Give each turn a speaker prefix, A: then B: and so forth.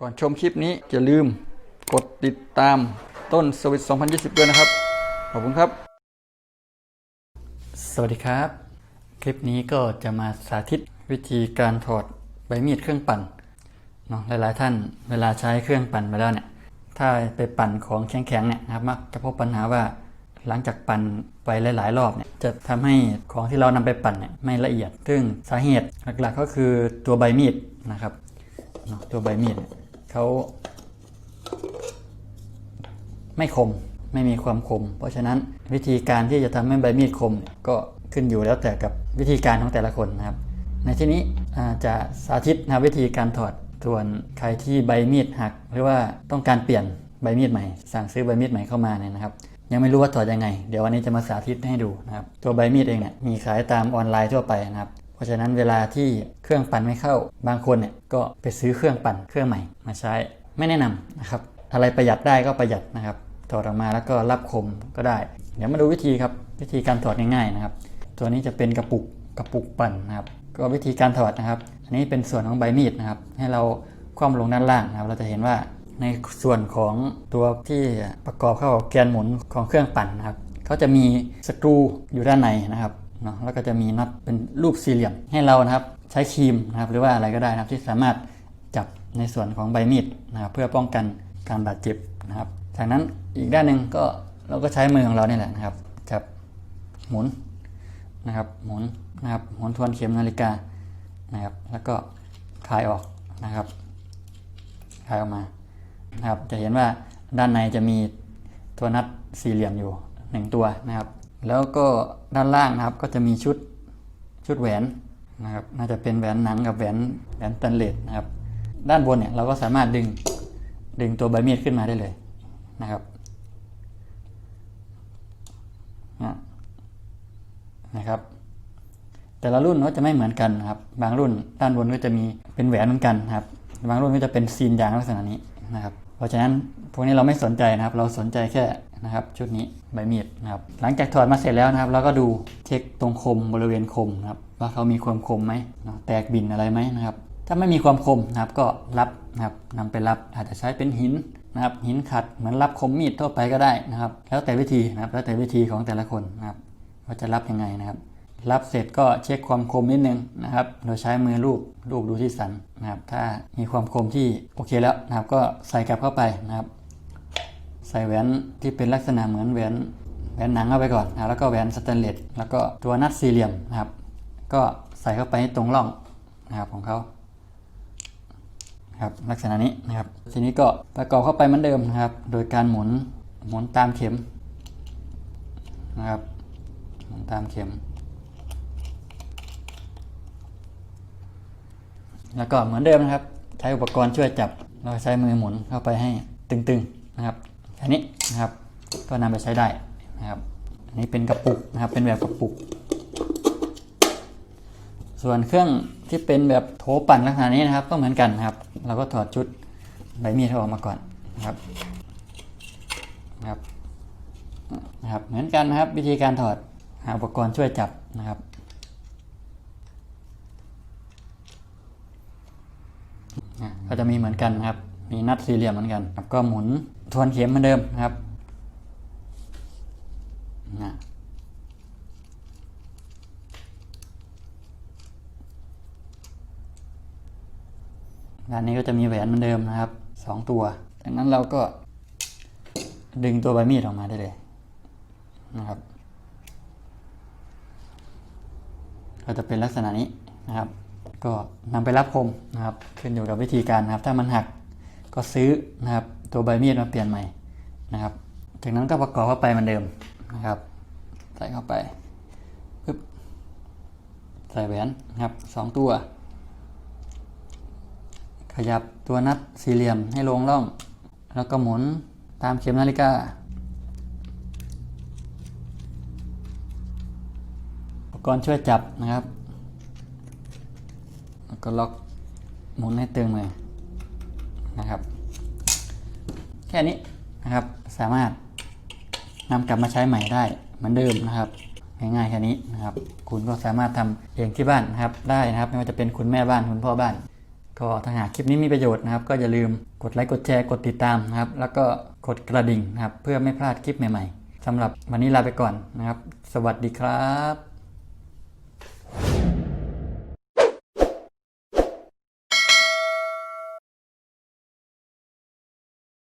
A: ก่อนชมคลิปนี้อย่าลืมกดติดตามต้นสวิต2020 ด้วยนะครับ ขอบคุณครับ สวัสดีครับ คลิปนี้ก็จะมาสาธิตวิธีการถอดใบมีดเครื่องปั่นเนาะหลาย ๆ ท่านเวลาใช้เครื่องปั่นไปแล้วเนี่ย ถ้าไปปั่นของแข็ง ๆ เนี่ยนะครับมักจะพบปัญหาว่าหลังจากปั่นไปหลาย ๆ รอบเนี่ยจะทำให้ของที่เรานำไปปั่นเนี่ยไม่ละเอียด ซึ่งสาเหตุหลัก ๆ ก็คือตัวใบมีดนะครับตัวใบมีด เขาไม่คมไม่มีความคม เพราะฉะนั้นวิธีการที่จะทำให้ใบมีดคมก็ขึ้นอยู่แล้วแต่กับวิธีการของแต่ละคนนะครับ ในที่นี้จะสาธิตนะวิธีการถอดส่วนใครที่ใบมีดหัก หรือว่าต้องการเปลี่ยนใบมีดใหม่ สั่งซื้อใบมีดใหม่เข้ามาเนี่ยนะครับ ยังไม่รู้ว่าถอดยังไง เดี๋ยววันนี้จะมาสาธิตให้ดูนะครับ ตัวใบมีดเองเนี่ยมีขายตามออนไลน์ทั่วไปนะครับ ราะฉะนั้นเวลาที่เครื่องปั่นไม่เข้า บางคนเนี่ยก็ไปซื้อเครื่องปั่นเครื่องใหม่มาใช้ไม่แนะนำนะครับอะไรประหยัดได้ก็ประหยัดนะครับถอดออกมาแล้วก็รับคมก็ได้ เดี๋ยวมาดูวิธีครับวิธีการถอดง่ายๆนะครับ ตัวนี้จะเป็นกระปุกกระปุกปั่นนะครับ ก็วิธีการถอดนะครับ อันนี้เป็นส่วนของใบมีดนะครับ ให้เราคว่ำลงด้านล่างนะครับ เราจะเห็นว่าในส่วนของตัวที่ประกอบเข้ากับแกนหมุนของเครื่องปั่นนะครับเขาจะมีสกรูอยู่ด้านในนะครับ เนาะแล้วก็จะมีน็อตเป็นรูปสี่เหลี่ยมให้เรานะครับใช้ครีมนะครับหรือว่าอะไรก็ได้นะครับที่สามารถจับในส่วนของใบมีดนะครับเพื่อป้องกันการบาดเจ็บนะครับ จากนั้นอีกด้านหนึ่งก็เราก็ใช้มือของเราเนี่ยแหละนะครับจับหมุนนะครับหมุนนะครับหมุนทวนเข็มนาฬิกานะครับแล้วก็คลายออกนะครับคลายออกมานะครับจะเห็นว่าด้านในจะมีตัวนัดสี่เหลี่ยมอยู่หนึ่งตัวนะครับ แล้วก็ด้านล่างนะครับก็จะมีชุดชุดแหวนนะครับน่าจะเป็นแหวนหนังกับแหวนแหวนตันเลสนะครับ ด้านบนเนี่ยเราก็สามารถดึงดึงตัวใบมีดขึ้นมาได้เลยนะครับนะครับ แต่ละรุ่นก็จะไม่เหมือนกันนะครับ บางรุ่นด้านบนก็จะมีเป็นแหวนเหมือนกันครับ บางรุ่นก็จะเป็นซีนยางลักษณะนี้นะครับ เพราะฉะนั้นพวกนี้เราไม่สนใจนะครับ เราสนใจแค่ นะครับชุดนี้ใบมีดนะครับหลังจากถอดมาเสร็จแล้วนะครับเราก็ดูเช็คตรงคมบริเวณคมนะครับว่าเขามีความคมไหมแตกบินอะไรไหมนะครับถ้าไม่มีความคมนะครับก็รับนะครับนำไปรับอาจจะใช้เป็นหินนะครับหินขัดเหมือนรับคมมีดทั่วไปก็ได้นะครับ แล้วแต่วิธีนะครับแล้วแต่วิธีของแต่ละคนนะครับว่าจะรับยังไงนะครับ รับเสร็จก็เช็คความคมนิดนึงนะครับโดยใช้มือลูบลูบดูที่สันนะครับถ้ามีความคมที่โอเคแล้วนะครับก็ใส่กลับเข้าไปนะครับ ส่แหวนที่เป็นลักษณะเหมือนแหวนแหวนหนังเข้าไปก่อนนะแล้วก็แหวนสแตนเลสแล้วก็ตัวนัดสี่เหลี่ยมนะครับ ก็ใส่เข้าไปตรงร่องนะครับของเขาครับลักษณะนี้นะครับ ทีนี้ก็ประกอบเข้าไปเหมือนเดิมนะครับ โดยการหมุนหมุนตามเข็มนะครับหมุนตามเข็ม แล้วก็เหมือนเดิมนะครับ ใช้อุปกรณ์ช่วยจับเราใช้มือหมุนเข้าไปให้ตึงๆนะครับ แค่นี้นะครับก็นำไปใช้ได้นะครับ อันนี้เป็นกระปุกนะครับเป็นแบบกระปุก ส่วนเครื่องที่เป็นแบบโถปั่นลักษณะนี้นะครับก็เหมือนกันนะครับ เราก็ถอดชุดใบมีดออกมาก่อนนะครับนะครับนะครับ เหมือนกันนะครับวิธีการถอดหาอุปกรณ์ช่วยจับนะครับก็จะมีเหมือนกันนะครับ มีนัดสี่เหลี่ยมเหมือนกันก็หมุน ทวนเข็มเหมือนเดิมนะครับนะด้านนี้ก็จะมีแหวนเหมือนเดิมนะครับสองตัว จากนั้นเราก็ดึงตัวใบมีดออกมาได้เลยนะครับ ก็จะเป็นลักษณะนี้นะครับ ก็นำไปรับคมนะครับ ขึ้นอยู่กับวิธีการนะครับ ถ้ามันหักก็ซื้อนะครับ ตัวใบมีดมาเปลี่ยนใหม่นะครับ จากนั้นก็ประกอบเข้าไปเหมือนเดิมนะครับ ใส่เข้าไปปึ๊บใส่แหวนนะครับสองตัว ขยับตัวนัดสี่เหลี่ยมให้ลงร่อง แล้วก็หมุนตามเข็มนาฬิกาอุปกรณ์ช่วยจับนะครับแล้วก็ล็อกหมุนให้ตึงเลยนะครับ ค่นี้นะครับ สามารถนำกลับมาใช้ใหม่ได้เหมือนเดิมนะครับ ง่ายๆแค่นี้นะครับ คุณก็สามารถทำเองที่บ้านนะครับ ได้นะครับไม่ว่าจะเป็นคุณแม่บ้านคุณพ่อบ้าน ก็ถ้าหากคลิปนี้มีประโยชน์นะครับ ก็อย่าลืมกดไลค์กดแชร์กดติดตามนะครับ แล้วก็กดกระดิ่งนะครับ เพื่อไม่พลาดคลิปใหม่ ๆสำหรับวันนี้ลาไปก่อนนะครับ สวัสดีครับ